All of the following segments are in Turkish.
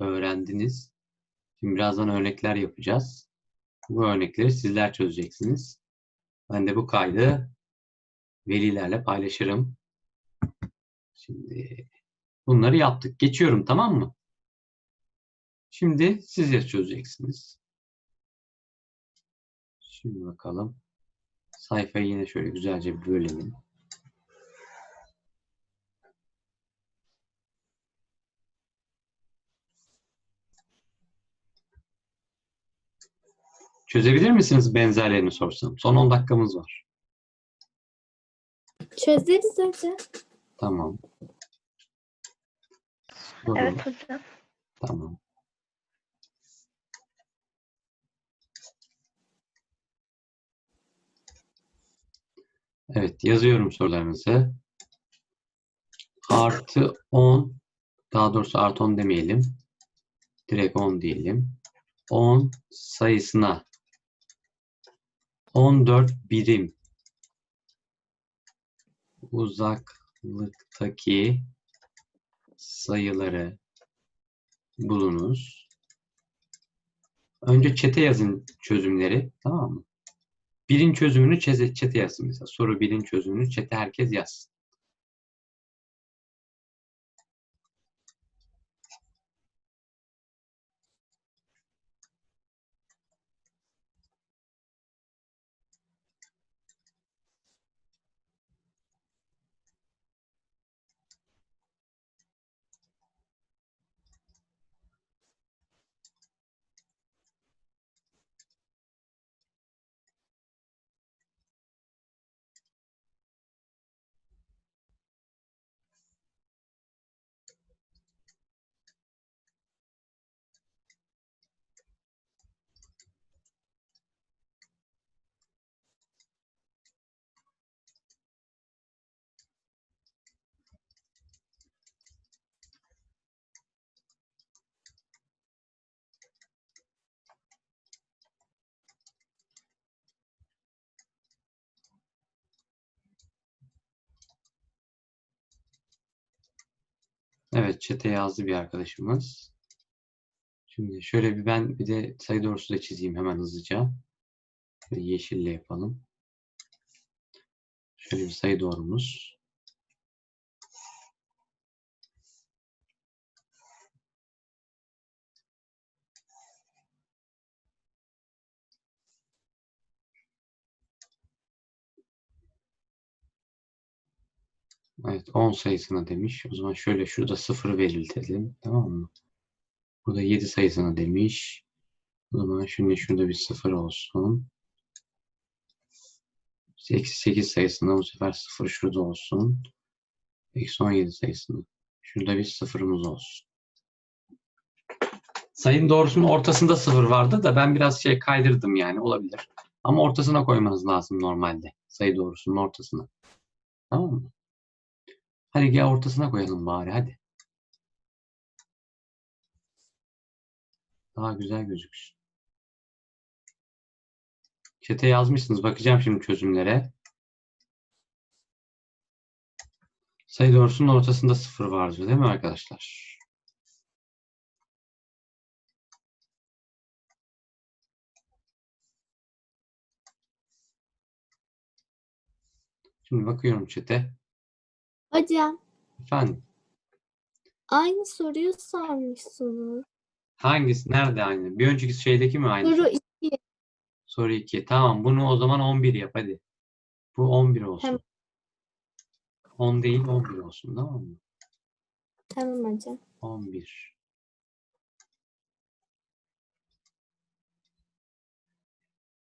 öğrendiniz. Şimdi birazdan örnekler yapacağız. Bu örnekleri sizler çözeceksiniz. Ben de bu kaydı velilerle paylaşırım. Şimdi bunları yaptık. Geçiyorum tamam mı? Şimdi siz çözeceksiniz. Şimdi bakalım. Sayfayı yine şöyle güzelce bölelim. Çözebilir misiniz benzerlerini sorsam? Son 10 dakikamız var. Çözeriz hocam. Tamam. Sorun. Evet hocam. Tamam. Evet, yazıyorum sorularınızı. Artı 10, daha doğrusu artı 10 demeyelim. Direkt 10 diyelim. 10 sayısına 14 birim uzaklıktaki sayıları bulunuz. Önce çete yazın çözümleri. Tamam mı? Birin çözümünü çete, yazsın mesela. Soru birin çözümünü çete herkes yazsın. Evet, çete yazdı bir arkadaşımız. Şimdi şöyle bir ben bir de sayı doğrusu da çizeyim hemen hızlıca. Yeşille yapalım. Şöyle bir sayı doğrumuz. Evet 10 sayısına demiş. O zaman şöyle şurada 0 belirtelim. Tamam mı? Burada 7 sayısına demiş. O zaman şimdi şurada bir 0 olsun. Eksi 8 sayısına bu sefer 0 şurada olsun. Eksi 17 sayısına. Şurada bir sıfırımız olsun. Sayının doğrusunun ortasında 0 vardı da ben biraz şey kaydırdım yani olabilir. Ama ortasına koymanız lazım normalde. Sayı doğrusunun ortasına. Tamam mı? Hadi gel ortasına koyalım bari hadi. Daha güzel gözüksün. Çete yazmışsınız. Bakacağım şimdi çözümlere. Sayı doğrusunun ortasında sıfır vardır değil mi arkadaşlar? Şimdi bakıyorum çete. Hocam Efendim aynı soruyu sormuşsunuz. hangisi? Nerede aynı? Bir önceki şeydeki mi aynı? Soru 2. Soru 2. Tamam bunu o zaman 11 yap hadi. Bu 11 olsun. Tamam. 10 değil 11 olsun tamam mı? Tamam hocam. 11.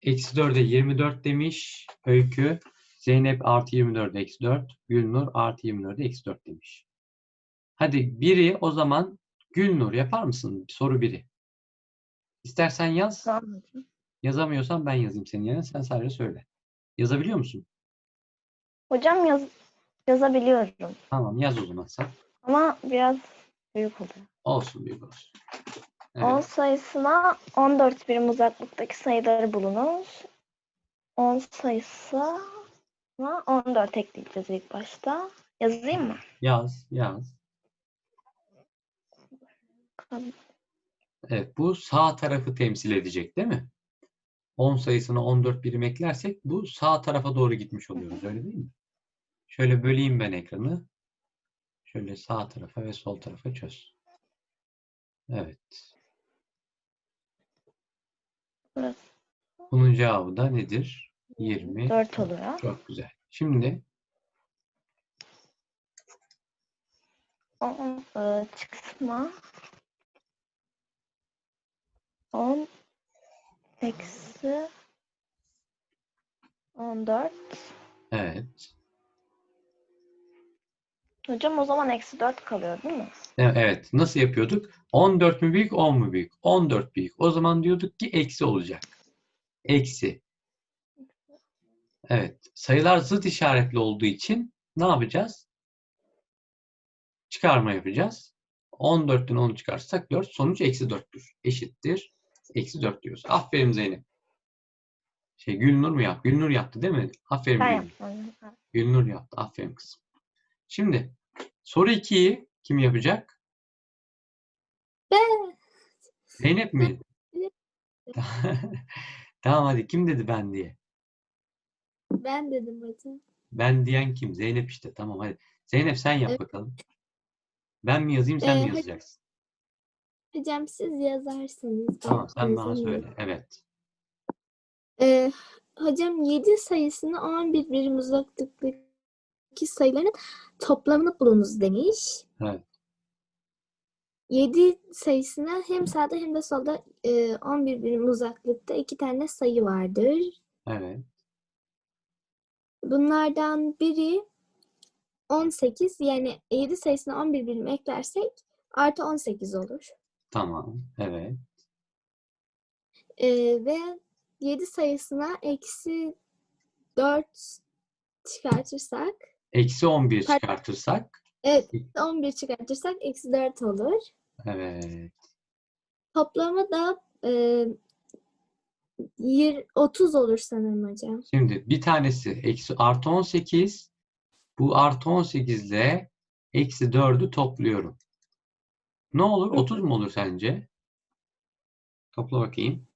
Eksi 4'e 24 demiş Öykü. Zeynep artı 24 eksi 4. Gülnur artı 24 eksi 4 demiş. Hadi biri o zaman Gülnur yapar mısın? Soru biri. İstersen yaz. Tamam. Yazamıyorsan ben yazayım senin yerine. Sen sadece söyle. Yazabiliyor musun? Hocam yaz, yazabiliyorum. Tamam yaz o zaman sen. Ama biraz büyük oluyor. Olsun büyük olsun. 10 Evet. sayısına 14 birim uzaklıktaki sayıları bulunur. 10 sayısına 14 ekleyeceğiz ilk başta. Yazayım mı? Yaz, yaz. Evet, bu sağ tarafı temsil edecek değil mi? 10 sayısına 14 birim eklersek bu sağ tarafa doğru gitmiş oluyoruz öyle değil mi? Şöyle böleyim ben ekranı. Şöyle sağ tarafa ve sol tarafa çöz. Evet. Bunun cevabı da nedir? 20. 4 oluyor. Çok güzel. Şimdi 10 e, çıksma 10 eksi 14 evet. Hocam o zaman eksi 4 kalıyor değil mi? E- Evet. Nasıl yapıyorduk? 14 mü büyük, 10 mu büyük? 14 büyük. O zaman diyorduk ki eksi olacak. Eksi. Evet. Sayılar zıt işaretli olduğu için ne yapacağız? Çıkarma yapacağız. 14'ten 10'u çıkarsak 4. Sonuç eksi 4'tür. Eşittir. Eksi 4 diyoruz. Aferin Zeynep. Şey Gülnur mu yaptı? Gülnur yaptı değil mi? Aferin Ben Gülnur. yaptım. Gülnur yaptı. Aferin kızım. Şimdi soru 2'yi kim yapacak? Ben. Zeynep mi? Tamam hadi kim dedi ben diye? Ben dedim hocam. Ben diyen kim? Zeynep işte. Tamam hadi. Zeynep sen yap Evet. bakalım. Ben mi yazayım sen Ee, mi yazacaksın? Hocam siz yazarsanız. ben Tamam sen bana söyle. Evet. Ee, hocam 7 sayısını 11 birim uzaklıktaki sayıların toplamını bulunuz demiş. Evet. 7 sayısına hem sağda hem de solda e, 11 birim uzaklıkta iki tane sayı vardır. Evet. Bunlardan biri 18 yani 7 sayısına 11 birim eklersek artı 18 olur. Tamam. Evet. Ee, ve 7 sayısına eksi 4 çıkartırsak Eksi 11 Kaç- çıkartırsak. evet 11 çıkartırsak eksi 4 olur. Evet. Toplamı da e, yir- 30 olur sanırım hocam. Şimdi bir tanesi eksi artı 18. Bu artı 18 ile eksi 4'ü topluyorum. Ne olur? 30 mu olur sence? Topla bakayım.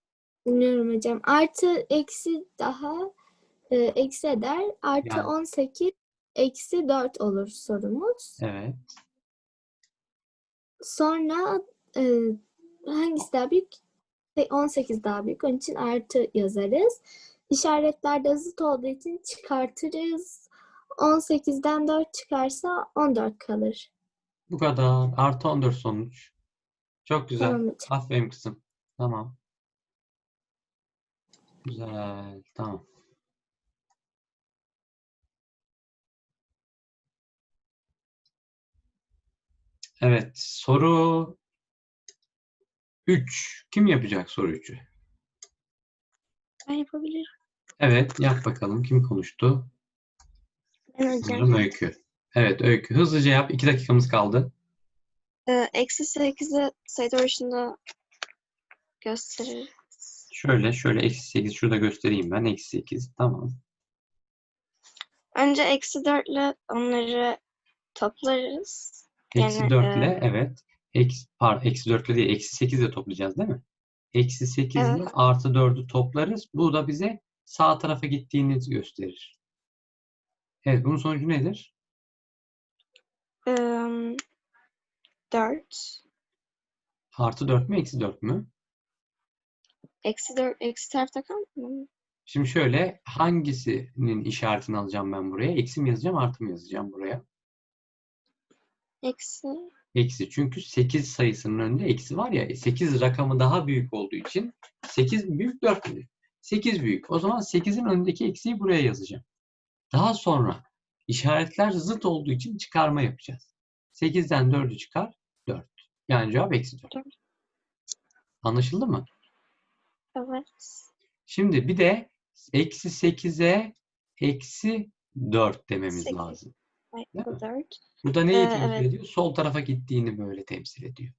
Bilmiyorum hocam. Artı eksi daha e, eksi eder. Artı Yani. 18 eksi 4 olur sorumuz. Evet. Sonra e, hangisi daha büyük? Şey, 18 daha büyük. Onun için artı yazarız. İşaretlerde zıt olduğu için çıkartırız. 18'den 4 çıkarsa 14 kalır. Bu kadar. Artı 14 sonuç. Çok güzel. Tamam hocam. Aferin kızım. Tamam. Güzel. Tamam. Evet. Soru 3. Kim yapacak soru 3'ü? Ben yapabilirim. Evet. Yap bakalım. Kim konuştu? Ben Sanırım Öykü. Evet Öykü. Hızlıca yap. 2 dakikamız kaldı. Ee, Eksi 8'i sayıda başında gösterir. Şöyle şöyle eksi 8 şurada göstereyim ben. Eksi 8. Tamam. Önce eksi 4 ile onları toplarız. Eksi Yani, 4 e, ile evet. Eksi, pardon, eksi 4 ile değil. Eksi 8 ile toplayacağız değil mi? Eksi 8 ile Evet. artı 4'ü toplarız. Bu da bize sağ tarafa gittiğini gösterir. Evet. Bunun sonucu nedir? Ee, 4. Artı 4 mü? Eksi 4 mü? Eksi 4. Eksi tarafta kalmıyor. Şimdi şöyle hangisinin işaretini alacağım ben buraya? Eksi mi yazacağım? Artı mı yazacağım buraya? Eksi. Eksi. Çünkü 8 sayısının önünde eksi var ya. 8 rakamı daha büyük olduğu için 8 mi büyük 4 mü büyük? 8 büyük. O zaman 8'in önündeki eksiği buraya yazacağım. Daha sonra işaretler zıt olduğu için çıkarma yapacağız. 8'den 4'ü çıkar 4. Yani cevap eksi 4. Dört. Anlaşıldı mı? Evet. Şimdi bir de eksi 8'e eksi 4 dememiz Sekiz. lazım. Right, the third. Burada neyi ee, temsil evet. ediyor? Sol tarafa gittiğini böyle temsil ediyor.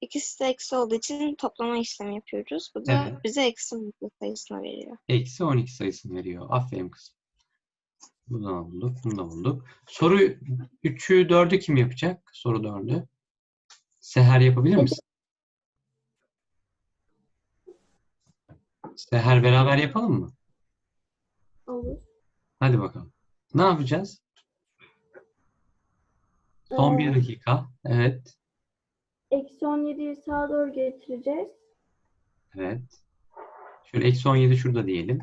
İkisi de eksi olduğu için toplama işlemi yapıyoruz. Bu da evet. bize eksi 12 sayısını veriyor. Eksi 12 sayısını veriyor. Aferin kızım. Bunu da bulduk, bunu da bulduk. Soru 3'ü 4'ü kim yapacak? Soru 4'ü. Seher yapabilir misin? Seher beraber yapalım mı? Olur. Hadi bakalım. Ne yapacağız? Son bir Ee, dakika. Evet. Eksi 17'yi sağa doğru getireceğiz. Evet. Şöyle eksi 17 şurada diyelim.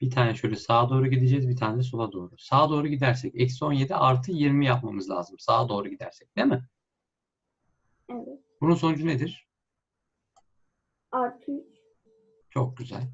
Bir tane şöyle sağa doğru gideceğiz. Bir tane de sola doğru. Sağa doğru gidersek eksi 17 artı 20 yapmamız lazım. Sağa doğru gidersek. Değil mi? Evet. Bunun sonucu nedir? Artı 3. Çok güzel.